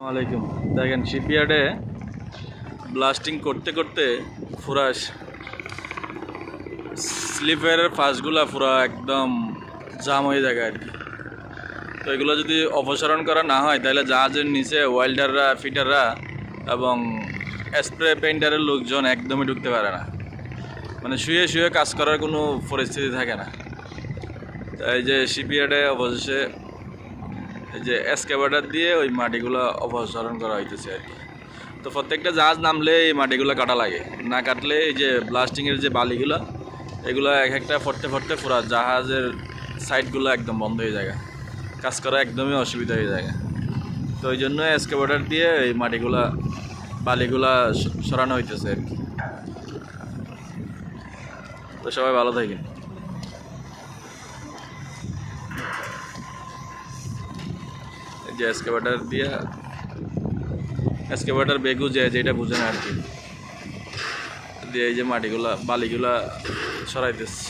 আলাইকুম দেখেন, শিপইয়ার্ডে ব্লাস্টিং করতে করতে পুরা স্লিপের ফাঁসগুলা পুরা একদম জাম হয়ে যায় আর কি তো এগুলো যদি অপসারণ করা না হয়, তাহলে জাহাজের নিচে ওয়েল্ডাররা, ফিটাররা এবং স্প্রে পেইন্টারের লোকজন একদমই ঢুকতে পারে না। মানে শুয়ে শুয়ে কাজ করার কোনো পরিস্থিতি থাকে না। তাই যে শিপইয়ার্ডে অবশেষে এই যে এসকেভেটার দিয়ে ওই মাটিগুলো অপসারণ করা হইতেছে আর কি। তো প্রত্যেকটা জাহাজ নামলে এই মাটিগুলো কাটা লাগে। না কাটলে এই যে ব্লাস্টিংয়ের যে বালিগুলো, এগুলো এক একটা ফটতে ফটতে পুরা জাহাজের সাইডগুলো একদম বন্ধ হয়ে যায়। কাজ করা একদমই অসুবিধা হয়ে যায়। তো ওই জন্য এসকেভেটার দিয়ে এই মাটিগুলা, বালিগুলা সরানো হইতেছে আর কি। তো সবাই ভালো থাকেন। যে এসকেভেটার দিয়ে এসকেভেটার বেগু যে, যেটা বুঝে না আর কি। দিয়ে এই যে মাটিগুলা, বালিগুলা সরাইতেছে